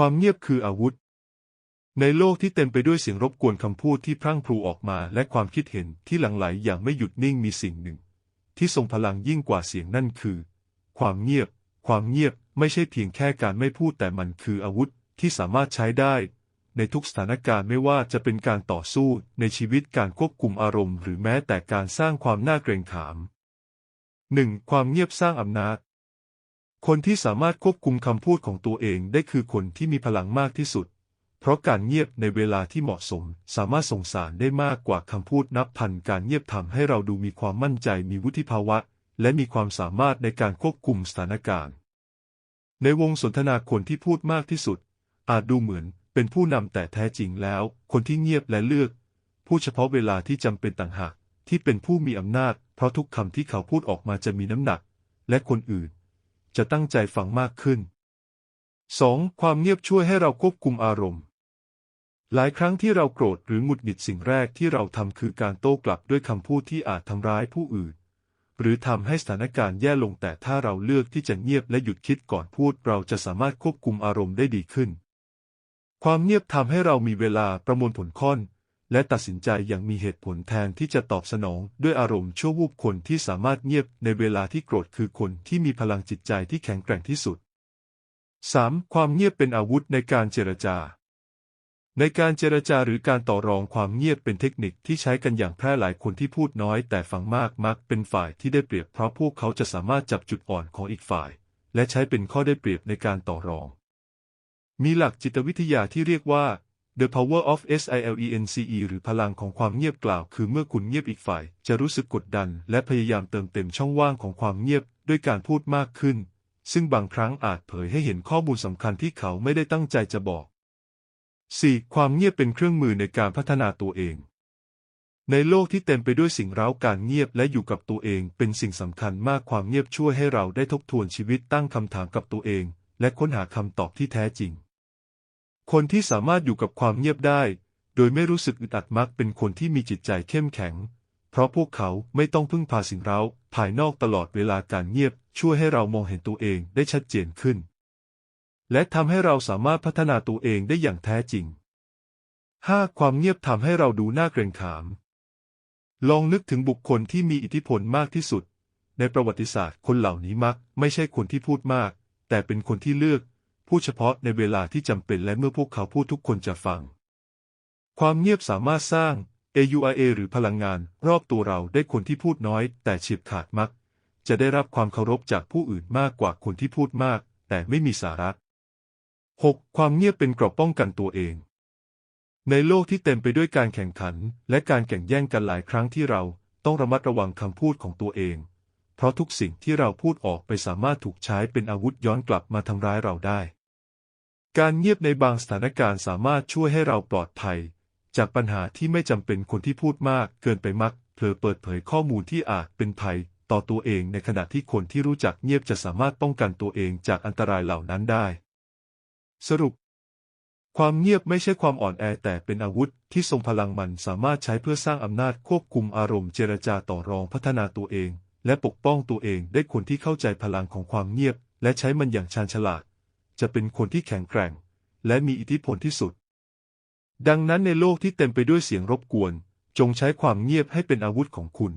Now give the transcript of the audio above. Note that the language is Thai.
ความเงียบคืออาวุธ ในโลกที่เต็มไปด้วยเสียงรบกวนคำพูดที่พรั่งพรูออกมาและความคิดเห็นที่หลั่งไหลอย่างไม่หยุดนิ่งมีสิ่งหนึ่ง ที่ทรงพลังยิ่งกว่าเสียงนั่นคือ ความเงียบ ความเงียบไม่ใช่เพียงแค่การไม่พูดแต่มันคืออาวุธที่สามารถใช้ได้ ในทุกสถานการณ์ไม่ว่าจะเป็นการต่อสู้ในชีวิตการควบคุมอารมณ์ หรือแม้แต่การสร้างความน่าเกรงขาม 1. ความเงียบสร้างอำนาจ คนที่สามารถควบคุมคำพูดของตัวเองได้คือคนที่มีพลังมากที่สุด เพราะการเงียบในเวลาที่เหมาะสม สามารถส่งสารได้มากกว่าคำพูดนับพัน การเงียบทำให้เราดูมีความมั่นใจ มีวุฒิภาวะ และมีความสามารถในการควบคุมสถานการณ์ ในวงสนทนาคนที่พูดมากที่สุด อาจดูเหมือนเป็นผู้นำแต่แท้จริงแล้ว คนที่เงียบและเลือกพูดเฉพาะเวลาที่จำเป็นต่างหากที่เป็นผู้มีอำนาจ เพราะทุกคำที่เขาพูดออกมาจะมีน้ำหนัก และคนอื่น จะตั้งใจฟังมากขึ้น 2. ความเงียบช่วยให้เราควบคุมอารมณ์ หลายครั้งที่เราโกรธหรือหงุดหงิดสิ่งแรกที่เราทำคือการโต้กลับด้วยคำพูดที่อาจทำร้ายผู้อื่น หรือทำให้สถานการณ์แย่ลงแต่ถ้าเราเลือกที่จะเงียบและหยุดคิดก่อนพูด เราจะสามารถควบคุมอารมณ์ได้ดีขึ้น ความเงียบทำให้เรามีเวลาประมวลผลค่อน และตัดสินใจอย่างมีเหตุผลแทนที่จะตอบสนองด้วยอารมณ์ชั่ววูบคนที่สามารถเงียบในเวลาที่โกรธคือคนที่มีพลังจิตใจที่แข็งแกร่งที่สุด 3. ความเงียบเป็นอาวุธในการเจรจา ในการเจรจาหรือการต่อรองความเงียบเป็นเทคนิคที่ใช้กันอย่างแพร่หลายคนที่พูดน้อย แต่ฟังมากมักเป็นฝ่ายที่ได้เปรียบเพราะพวกเขาจะสามารถจับจุดอ่อนของอีกฝ่าย และใช้เป็นข้อได้เปรียบในการต่อรอง มีหลักจิตวิทยาที่เรียกว่า The Power of Silence หรือพลังของความเงียบกล่าว คือเมื่อคุณเงียบอีกฝ่าย จะรู้สึกกดดัน และพยายามเติมเต็มช่องว่างของความเงียบด้วยการพูดมากขึ้น ซึ่งบางครั้งอาจเผยให้เห็นข้อมูลสำคัญที่เขาไม่ได้ตั้งใจจะบอก 4. ความเงียบเป็นเครื่องมือในการพัฒนาตัวเอง ในโลกที่เต็มไปด้วยสิ่งเร้าการเงียบและอยู่กับตัวเอง เป็นสิ่งสำคัญมากความเงียบช่วยให้เราได้ทบทวนชีวิตตั้งคำถามกับตัวเอง และค้นหาคำตอบที่แท้จริง คนที่สามารถอยู่กับความเงียบได้ โดยไม่รู้สึกอึดอัดมักเป็นคนที่มีจิตใจเข้มแข็ง เพราะพวกเขาไม่ต้องพึ่งพาสิ่งเร้าภายนอกตลอดเวลาการเงียบ ช่วยให้เรามองเห็นตัวเองได้ชัดเจนขึ้น และทำให้เราสามารถพัฒนาตัวเองได้อย่างแท้จริง 5. ความเงียบทำให้เราดูน่าเกรงขาม ลองนึกถึงบุคคลที่มีอิทธิพลมากที่สุด ในประวัติศาสตร์คนเหล่านี้มัก ไม่ใช่คนที่พูดมาก แต่เป็นคนที่เลือก พูดเฉพาะในเวลาที่จำเป็นและเมื่อพวกเขาพูดทุกคนจะฟัง ความเงียบสามารถสร้าง AUIA หรือพลังงานรอบตัวเราได้คนที่พูดน้อย แต่เฉียบขาดมัก จะได้รับความเคารพจากผู้อื่นมากกว่าคนที่พูดมาก แต่ไม่มีสาระ 6. ความเงียบเป็นเกราะป้องกันตัวเอง ในโลกที่เต็มไปด้วยการแข่งขัน และการแข่งแย่งกันหลายครั้งที่เราต้องระมัดระวังคำพูดของตัวเอง เพราะทุกสิ่งที่เราพูดออกไปสามารถถูกใช้เป็นอาวุธย้อนกลับมาทำร้ายเราได้ การเงียบในบางสถานการณ์สามารถช่วยให้เราปลอดภัย จากปัญหาที่ไม่จำเป็นคนที่พูดมาก เกินไปมักเผลอเปิดเผยข้อมูลที่อาจเป็นภัย ต่อตัวเองในขณะที่คนที่รู้จักเงียบจะสามารถป้องกันตัวเองจากอันตรายเหล่านั้นได้ สรุป ความเงียบไม่ใช่ความอ่อนแอแต่เป็นอาวุธที่ทรงพลังมันสามารถใช้เพื่อสร้างอำนาจควบคุมอารมณ์เจรจาต่อรองพัฒนาตัวเอง และปกป้องตัวเองได้คนที่เข้าใจพลังของความเงียบ และใช้มันอย่างชาญฉลาด จะเป็นคนที่แข็งแกร่ง และมีอิทธิพลที่สุด ดังนั้นในโลกที่เต็มไปด้วยเสียงรบกวน จงใช้ความเงียบให้เป็นอาวุธของคุณ